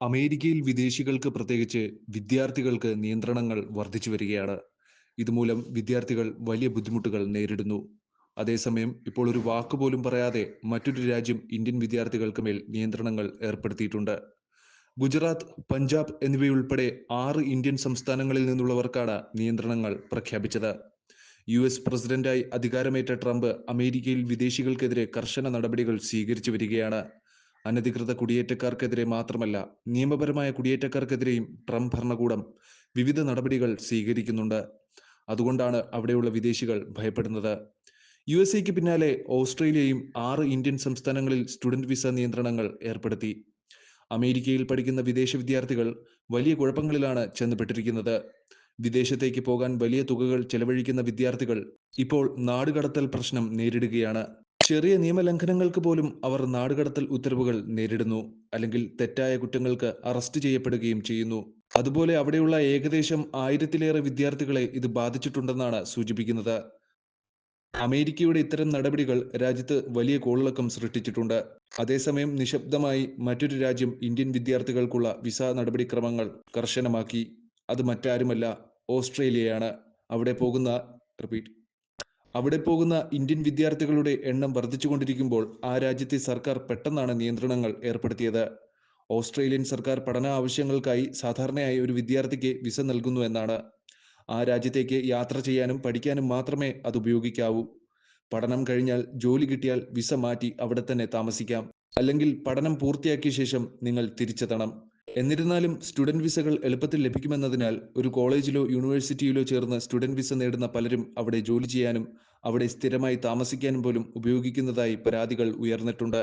അമേരിക്കയിൽ വിദേശികൾക്ക് പ്രത്യേകിച്ച് വിദ്യാർത്ഥികൾക്ക് നിയന്ത്രണങ്ങൾ വർദ്ധിച്ചു വരികയാണ്. ഇതുമൂലം വിദ്യാർത്ഥികൾ വലിയ ബുദ്ധിമുട്ടുകൾ നേരിടുന്നു. അതേസമയം ഇപ്പോൾ ഒരു വാക്ക് പോലും പറയാതെ മറ്റൊരു രാജ്യം ഇന്ത്യൻ വിദ്യാർത്ഥികൾക്ക് മേൽ നിയന്ത്രണങ്ങൾ ഏർപ്പെടുത്തിയിട്ടുണ്ട്. ഗുജറാത്ത് പഞ്ചാബ് എന്നിവയുൾപ്പെടെ ആറ് ഇന്ത്യൻ സംസ്ഥാനങ്ങളിൽ നിന്നുള്ളവർക്കാണ് നിയന്ത്രണങ്ങൾ പ്രഖ്യാപിച്ചത്. യു എസ് പ്രസിഡന്റായി അധികാരമേറ്റ ട്രംപ് അമേരിക്കയിൽ വിദേശികൾക്കെതിരെ കർശന നടപടികൾ സ്വീകരിച്ചു വരികയാണ്. അനധികൃത കുടിയേറ്റക്കാർക്കെതിരെ മാത്രമല്ല നിയമപരമായ കുടിയേറ്റക്കാർക്കെതിരെയും ട്രംപ് ഭരണകൂടം വിവിധ നടപടികൾ സ്വീകരിക്കുന്നുണ്ട്. അതുകൊണ്ടാണ് അവിടെയുള്ള വിദേശികൾ ഭയപ്പെടുന്നത്. യു എസ് എക്ക് പിന്നാലെ ഓസ്ട്രേലിയയും ആറ് ഇന്ത്യൻ സംസ്ഥാനങ്ങളിൽ സ്റ്റുഡന്റ് വിസ നിയന്ത്രണങ്ങൾ ഏർപ്പെടുത്തി. അമേരിക്കയിൽ പഠിക്കുന്ന വിദേശ വിദ്യാർത്ഥികൾ വലിയ കുഴപ്പങ്ങളിലാണ് ചെന്നപ്പെട്ടിരിക്കുന്നത് വിദേശത്തേക്ക് പോകാൻ വലിയ തുകകൾ ചെലവഴിക്കുന്ന വിദ്യാർത്ഥികൾ ഇപ്പോൾ നാടുകടത്തൽ പ്രശ്നം നേരിടുകയാണ്. ചെറിയ നിയമലംഘനങ്ങൾക്ക് പോലും അവർ നാടുകടത്തൽ ഉത്തരവുകൾ നേരിടുന്നു അല്ലെങ്കിൽ തെറ്റായ കുറ്റങ്ങൾക്ക് അറസ്റ്റ് ചെയ്യപ്പെടുകയും ചെയ്യുന്നു. അതുപോലെ അവിടെയുള്ള ഏകദേശം ആയിരത്തിലേറെ വിദ്യാർത്ഥികളെ ഇത് ബാധിച്ചിട്ടുണ്ടെന്നാണ് സൂചിപ്പിക്കുന്നത്. അമേരിക്കയുടെ ഇത്തരം നടപടികൾ രാജ്യത്ത് വലിയ കോളിളക്കം സൃഷ്ടിച്ചിട്ടുണ്ട്. അതേസമയം നിശബ്ദമായി മറ്റൊരു രാജ്യം ഇന്ത്യൻ വിദ്യാർത്ഥികൾക്കുള്ള വിസ നടപടിക്രമങ്ങൾ കർശനമാക്കി. അത് മറ്റാരുമല്ല ഓസ്ട്രേലിയയാണ്. അവിടെ പോകുന്ന റിപ്പീറ്റ് അവിടെ പോകുന്ന ഇന്ത്യൻ വിദ്യാർത്ഥികളുടെ എണ്ണം വർദ്ധിച്ചുകൊണ്ടിരിക്കുമ്പോൾ ആ രാജ്യത്തെ സർക്കാർ പെട്ടെന്നാണ് നിയന്ത്രണങ്ങൾ ഏർപ്പെടുത്തിയത്. ഓസ്ട്രേലിയൻ സർക്കാർ പഠന ആവശ്യങ്ങൾക്കായി സാധാരണയായി ഒരു വിദ്യാർത്ഥിക്ക് വിസ നൽകുന്നു എന്നാണ്. ആ രാജ്യത്തേക്ക് യാത്ര ചെയ്യാനും പഠിക്കാനും മാത്രമേ അത് ഉപയോഗിക്കാവൂ. പഠനം കഴിഞ്ഞാൽ ജോലി കിട്ടിയാൽ വിസ മാറ്റി അവിടെ തന്നെ താമസിക്കാം. അല്ലെങ്കിൽ പഠനം പൂർത്തിയാക്കിയ ശേഷം നിങ്ങൾ തിരിച്ചെത്തണം. എന്നിരുന്നാലും സ്റ്റുഡന്റ് വിസകൾ എളുപ്പത്തിൽ ലഭിക്കുമെന്നതിനാൽ ഒരു കോളേജിലോ യൂണിവേഴ്സിറ്റിയിലോ ചേർന്ന് സ്റ്റുഡന്റ് വിസ നേടുന്ന പലരും അവിടെ ജോലി ചെയ്യാനും അവിടെ സ്ഥിരമായി താമസിക്കാനും പോലും ഉപയോഗിക്കുന്നതായി പരാതികൾ ഉയർന്നിട്ടുണ്ട്.